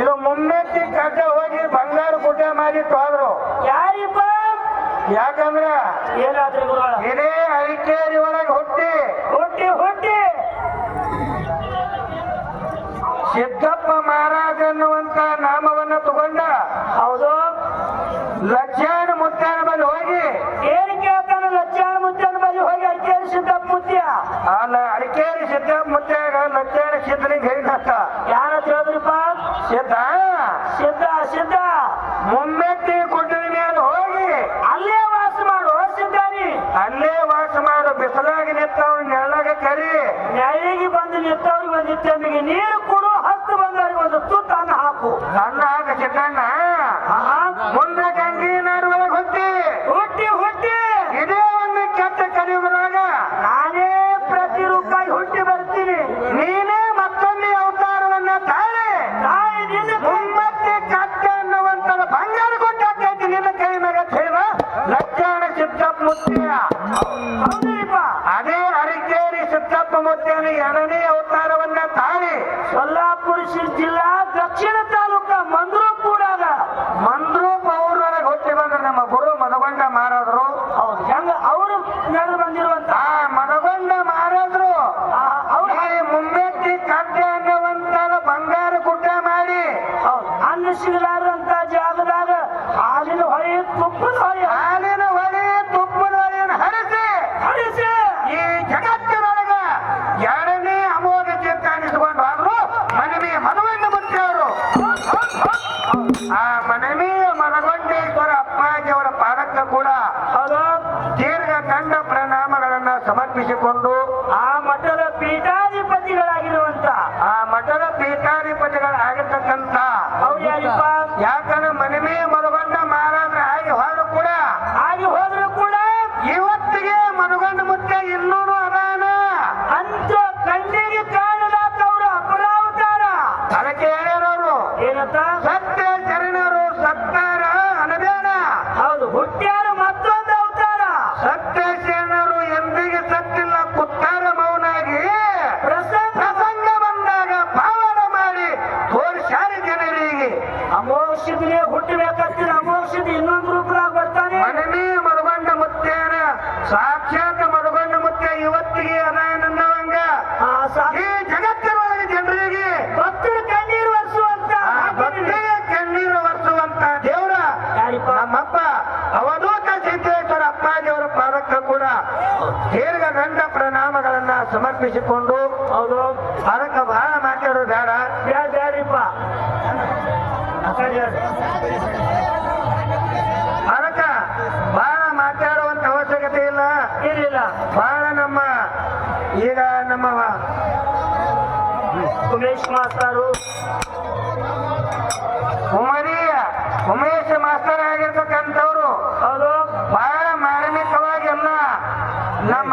ಇದು ಮುಮ್ಮೆತ್ತಿ ಕಡ್ಡ ಹೋಗಿ ಬಂಗಾರ ಕುಟೆ ಮಾಡಿ ತೋದ್ರು. ಯಾರಿಪ್ಪ? ಯಾಕಂದ್ರ? ಏನಾದ್ರಿ ಇದೇ ಅರಿಕೇರಿ ಒಳಗೆ ಹುಟ್ಟಿ. ಹುಟ್ಟಿ ಹುಟ್ಟಿ. ಸಿದ್ದಪ್ಪ ಮಹಾರಾಜ ಅನ್ನುವಂತ ನಾಮವನ್ನ ತಗೊಂಡ. ಹೌದು. ಲಜ್ಜಾನ ಮುತ್ತಾನ ಬಳಿ ಹೋಗಿ. ಏನ್ ಕೇಳ್ತಾನೆ ಲಚ್ಚಾಣ ಮುತ್ತಾನ ಬಳಿ ಹೋಗಿ ಅಡಿಕೇರಿ ಸಿದ್ದಪ್ಪ ಮುತ್ಯ? ಅಲ್ಲ ಅಡಿಕೇರಿ ಸಿದ್ದಪ್ಪ ಮುತ್ತ ಲಜ್ಜಾನ ಸಿದ್ಧನಿಗೆ ಹೇಳಿದ ಯಾರ ಹೇಳಿದ್ರಿಪ್ಪ? ಸಿದ್ಧ? ಸಿದ್ಧ ಸಿದ್ಧ. ಮುಮ್ಮೆತ್ತಿ ಗುಡ್ಡದ ಮೇಲೆ ಹೋಗಿ ಅಲ್ಲೇ ವಾಸ ಮಾಡು ಸಿದ್ಧಾನಿ. ಅಲ್ಲೇ ವಾಸ ಮಾಡು ಬಿಸಿಲಾಗಿ ನಿಂತವ್ ನೆಳ್ಳಗೆ ಕರಿ. ನೆಳ್ಳಿಗೆ ಬಂದು ನಿಂತವ್ರಿಗೆ ಒಂದು ಟೈಮಿಗೆ ನೀರು ಕೊಡು ಹತ್ತು ಬಂದವ್ರಿಗೆ ಒಂದು ತುತ್ತನ್ನು ಹಾಕು. ನನ್ನ ಹಾಕ ಸಿದ್ದಣ್ಣ. ಮುಂದೆ ಗಂಗಿ ನಾಡುವೊಳಗೆ ಹುಟ್ಟಿ ಹುಟ್ಟಿ ಹುಟ್ಟಿ ಇದೇ ಒಂದು ಕೆಟ್ಟ ಕಲಿಯುಗದಾಗ ನಾನೇ ಪ್ರತಿ ರೂಪಾಯಿ ಹುಟ್ಟಿ ಬರ್ತೀನಿ ನೀನೇ ಮತ್ತೊಮ್ಮೆ ಅವತಾರವನ್ನ ತಾಳಿ ತಾಯಿ ನಿನ್ನ ಕೈ- ಮುಂಬತ್ತಿ ಕಟ್ಟ ಅನ್ನುವಂತ ಬಂಗಾರ ಕೊಟ್ಟಾಕೈತಿ ನಿನ್ನ ಕೈ ಮ್ಯಾಗ ಹೇಳಿದ ಲಕ್ಷಣ ಸಿದ್ದಪ್ಪ ಮುತ್ತಿಯ ಅದೇ ಅರಿಕೇರಿ ಸಿದ್ದಪ್ಪ ಮುತ್ತಿಯನ ಎರಡನೇ ಅವತಾರವನ್ನ ತಾಳಿ. ಸೊಲ್ಲಾಪುರ ಜಿಲ್ಲಾ ದಕ್ಷಿಣ ತಾಲೂಕ ಮಂದ್ರು ಕೂಡ ಮಂದ್ರೂಪ್ ಅವ್ರೊಳಗೆ ಹುಟ್ಟಿ ಬಂದ್ರ ನಮ್ಮ ಗುರು ಮದಗೊಂಡ ಮಾರಾದ್ರು. ಹೌದು ಹೆಂಗ? ಅವರು ಬಂದಿರುವಂತ? ಆ ಮದಗೊಂಡ ಮಾರಾದ್ರು. ಅವ್ರು ಮುಂಬೆತ್ತಿ ಕಟ್ಟ ಅನ್ನುವಂತ ಬಂಗಾರ ಗುಡ್ಡ ಮಾಡಿ. ಹೌದು ಅನ್ನ ಜಾಗದಾಗ ಹಾಲಿನ ಹೊಳೆ ತುಪ್ಪದ ಹೊಳೆ ಹಾಲಿನ ಹೊಳೆ ತುಪ್ಪದ ಹೊಳೆಯನ್ನು ಹರಿಸಿ ಹರಿಸಿ ಈ ಜಗತ್ತಿನೊಳಗ ಎರಡನೇ ಅಮೋಘ ಚಿತ್ತ ಅನಿಸಿಕೊಂಡು ಆದ್ರು ಮನವಿ ಮನವನ್ನು ಮುಟ್ಟಿಯವರು ಆ ಮನವಿ ಮನಗೊಂಡೇಶ್ವರ ಅಪ್ಪಾಜಿಯವರ ಪಾದಕ್ಕೆ ಕೂಡ ದೀರ್ಘ ದಂಡ ಪ್ರಣಾಮಗಳನ್ನ ಸಮರ್ಪಿಸಿಕೊಂಡು ಆ ಮಠದ ಪೀಠಾಧಿಪತಿಗಳಾಗಿರುವಂತ ಆ ಮಠದ ಪೀಠಾಧಿಪತಿಗಳಾಗಿರ್ತಕ್ಕಂಥ ಅಪ್ಪಾಜಿಯವರ ಕೂಡ ದೀರ್ಘ ಗಂಡ ಪ್ರಣಾಮಗಳನ್ನ ಸಮರ್ಪಿಸಿಕೊಂಡು ಹೌದು. ಅದಕ್ಕೆ ಬಹಳ ಮಾತಾಡೋದು ಬೇಡ. ಹೇಳ್ರಿ. ಅದಕ್ಕೆ ಬಹಳ ಮಾತಾಡುವಂತ ಅವಶ್ಯಕತೆ ಇಲ್ಲ. ಇರಲಿಲ್ಲ ಬಹಳ ನಮ್ಮ ಈಗ ನಮ್ಮ ಉಮೇಶ್ ಮಾಸ್ತಾರು. ಉಮೇಶ್ ಮಾಸ್ತರ್ ಆಗಿರ್ತಕ್ಕಂಥವ್ರು ಹೌದು ಬಹಳ ಮಾರ್ಮಿಕವಾಗಿ ಎಲ್ಲ ನಮ್ಮ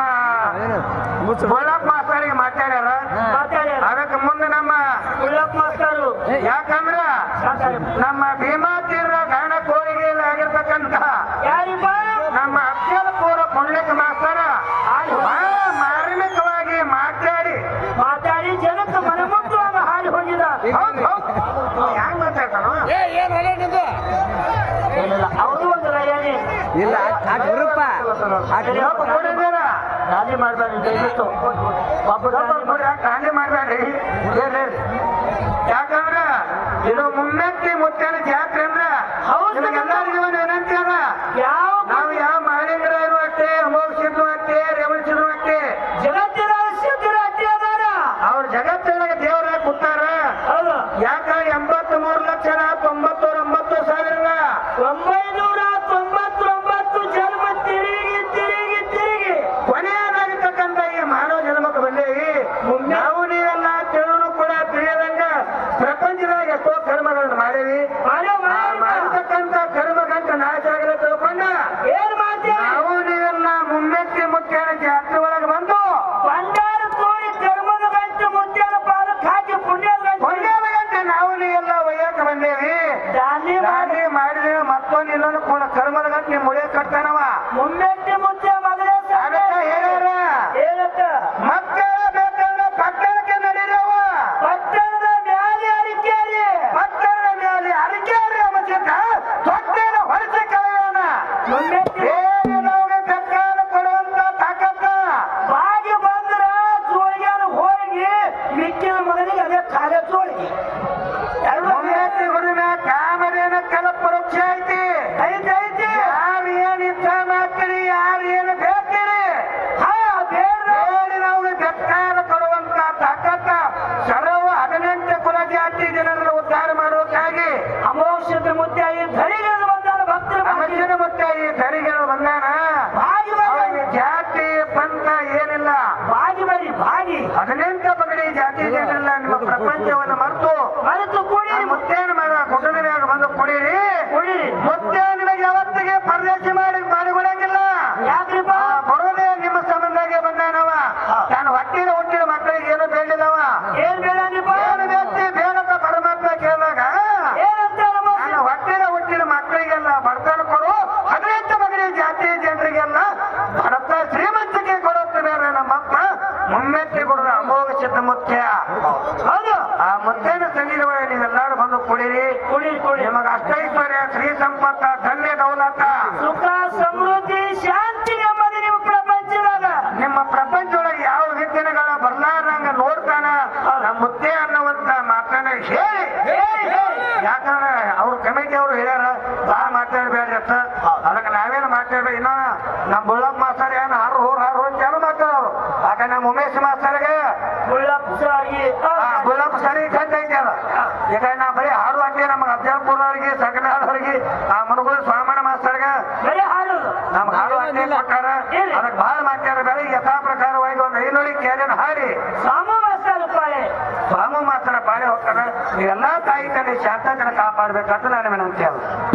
ಬಳ್ಳಪ್ಪ ಮಾಸ್ತರಿಗೆ ಮಾತಾಡ್ಯಾರ ಮಾತಾಡ್ಯಾರ ಅದಕ್ಕೆ ಮುಂದೆ ನಮ್ಮ ಉಳ್ಳಪ್ಪ ಮಾಸ್ತರು ಯಾಕಂದ್ರ ಮಾತಾಡಿ. ನಮ್ಮ ಭೀಮಾ ತೀರ್ಥ ಗಾಣ ಕೋರಿಗೆಯಲ್ಲಿ ಆಗಿರ್ತಕ್ಕಂಥ ಯಾರಿಪ್ಪ? ನಮ್ಮ ಅಕ್ಷರಪೂರ ಪುಣ್ಯಕ ಮಾಸ್ತರ. ಬಹಳ ಮಾರ್ಮಿಕವಾಗಿ ಮಾತಾಡಿ. ಮಾತಾಡಿ ಜನಕ್ಕೆ ಮನಮುಟ್ಟುವಾಗ ಹಾಡಿ ಹೋಗಿದ. ಹ್ಯಾಂಗ್ ಮಾತಾಡ್ತಾನೋ? ಅವರು ಒಂದು ಇಲ್ಲ ಆ ಗುರುಪ್ಪ. ಆ ಮಾಡಬೇಡಿ ದಯವಿಟ್ಟು. ಒಬ್ಬ ಖಾಲಿ ಹೇಳ್ರಿ. ಯಾಕಂದ್ರ ಇದು ಮುಮ್ಮೆತ್ತಿ ಮುತ್ತನ ಜಾತ್ರೆ ಅಂದ್ರ ಹೌದು. ನಿಮಗೆಲ್ಲರಿಗೂ ಒಂದು ವಿನಂತಿ ಅದ ಯಾವ ನಾವು ಯಾವ ಮಾಲಿಂಗರಾಯರು ಅಷ್ಟೇ ಅಮೋಘಿಸಿದ್ರು ಅಷ್ಟೇ ರೇವಣಿಸಿದ್ರು ಅಷ್ಟೇ ಜಗತ್ತಿನ ಸಿದ್ಧರ ಅಡ್ಡಿ ಅದಾರ ಅವ್ರ ಜಗತ್ತಿನಾಗ ದೇವರ ಕೂತಾರ? ಯಾಕ ಎಂಬತ್ ಮೂರು ಲಕ್ಷ ತೊಂಬತ್ತೂರ ಒಂಬತ್ತು ಸಾವಿರ ಒಂಬೈನೂರ ತೊಂಬತ್ತೊಂಬತ್ತು ಜನ್ಮ ತಿರುಗಿ ತಿರುಗಿ ತಿರುಗಿ. ಕೊನೆಯದಾಗಿರ್ತಕ್ಕಂಥ ಈ ಮಾನವ ಜನ್ಮಕ್ಕೆ ಬಂದೇವಿ. ನಾವು ನೀವೆಲ್ಲ ತಿಳಿದು ಕೂಡ ತಿಳಿಯದಂಗ ಪ್ರಪಂಚದಾಗ ಎಷ್ಟೋ ಕರ್ಮಗಳನ್ನು ಮಾಡೇವಿ. ಮಾಡತಕ್ಕಂತ ಕರ್ಮಗಂಟ ನಾಶ ಆಗಲಿ ತಿಳ್ಕೊಂಡ? ಏನ್ ಮಾಡ್ತೀವಿ ನಾವು ನೀವೆಲ್ಲ ಮುಮ್ಮೆತ್ತಿ ಮುಖ್ಯ ಜಾತ್ರೆ ಒಮ್ಮೆಟ್ಟಿ ಮುದ್ದೆ ಮಗಳೇ ಅದಕ್ಕ ಹೇಳ್ಯಾರ ಏನತ್ತ ಮಕ್ಕಳ ಬೇಕಂದ್ರ ಪಟ್ಟಣಕ್ಕೆ ನಡೀರವ ಪಟ್ಟಣದ ಮ್ಯಾಲೆ ಅರಿಕೇರಿ. ಪಟ್ಟಣದ ಮ್ಯಾಲೆ ಅರಿಕೇರಿ ಅವಶ್ಯಕ ತೊಟ್ಟೆನ ಹೊರಸಿ ಕಳೆಯೋಣ ಮೊನ್ನೆ ಮತ್ತೇನು ಅದಕ್ಕೆ ಕೂಡಿ ಮಗ ಮ್ಯಾಗ ಬಂದು ಕೊಡಿರಿ. ಕುಡೀರಿ. ಮುಮ್ಮೆತ್ತಿ ಕೊಡುದು ಅಮೋಘ ಚಿತ್ತ ಮುತ್ಯ ಹೌದು. ಆ ಮುತ್ತೇನ ಸಂಗೀತವಾಗಿ ನೀವೆಲ್ಲರೂ ಬಂದು ಕುಡಿರಿ. ಕುಡಿ ಕುಡಿ. ನಿಮಗೆ ಅಷ್ಟೈಶ್ವರ್ಯ ಶ್ರೀ ಸಂಪತ್ತ ಧನ್ಯ ದೌಲತ. ಸುಖ ಸಮೃದ್ಧಿ ಶಾಂತಿ ನೆಮ್ಮದಿ ನಿಮ್ಮ ಪ್ರಪಂಚದಾಗ. ನಿಮ್ಮ ಪ್ರಪಂಚದೊಳಗೆ ಯಾವ ವಿಘ್ನಗಳ ಬರ್ಲಾರ್ದಂಗ ನೋಡ್ತಾನ. ಮುತ್ತೆ ಅನ್ನುವಂತ ಮಾತನ್ನ ಹೇಳಿ. ಯಾಕಂದ್ರೆ ಅವ್ರ ಕಮಿಟಿ ಅವರು ಹೇಳ್ಯಾರ ಬಾ ಮಾತಾಡ್ಬೇಡ ಅದಕ್ಕೆ ನಾವೇನು ಮಾತಾಡ್ಬೇಕು? ಇನ್ನ ನಮ್ಮ ಬುಳ್ಳಪ್ಪ ಮಾಸ್ತರ್ ಏನು ಹಾರು ಹೋರ್ ಹಾರು ಅಂತ ಏನು ಮಾತಾಡೋರು? ಯಾಕಂದ್ರೆ ನಮ್ಮ ಉಮೇಶ್ ಮಾಸ್ತರ್ಗೆ ಬುಳ್ಳಪ್ಪ ಸರಿ ಕಂಡ ಐತೆ ಅದ. ಈಗ ನಾ ಬರೀ ಹಾಡು ಹಾಕಿ ನಮ್ಮ ಅಫಜಲ್ಪುರವ್ರಿಗೆ ಸಕನಾದವ್ರಿಗೆ ಆ ಮನಗುಳ ಸ್ವಾಮಣ್ಣ ಮಾಸ್ತರ್ಗೆ ನಮ್ಗೆ ಹಾಡು ಹಾಕಿ ಪ್ರಕಾರ ಅದಕ್ಕೆ ಭಾಳ ಮಾತಾಡಬೇಡ ಯಥಾ ಪ್ರಕಾರವಾಗಿ ಒಂದು ಐನೂಳಿ ಕೇಳಿನ ಹಾಡಿ. ಸ್ವಾಮ ಮಾಸ್ತರ ಪಾಳೆ. ಸ್ವಾಮು ಮಾಸ್ತರ ಪಾಳೆ ಹೋಗ್ತಾರ ನೀವೆಲ್ಲಾ ತಾಯಿ ತಂದೆ ಶಾಂತಕನ ಕಾಪಾಡ್ಬೇಕಂತ ನಾನು ವಿನಂತಿ ಅದು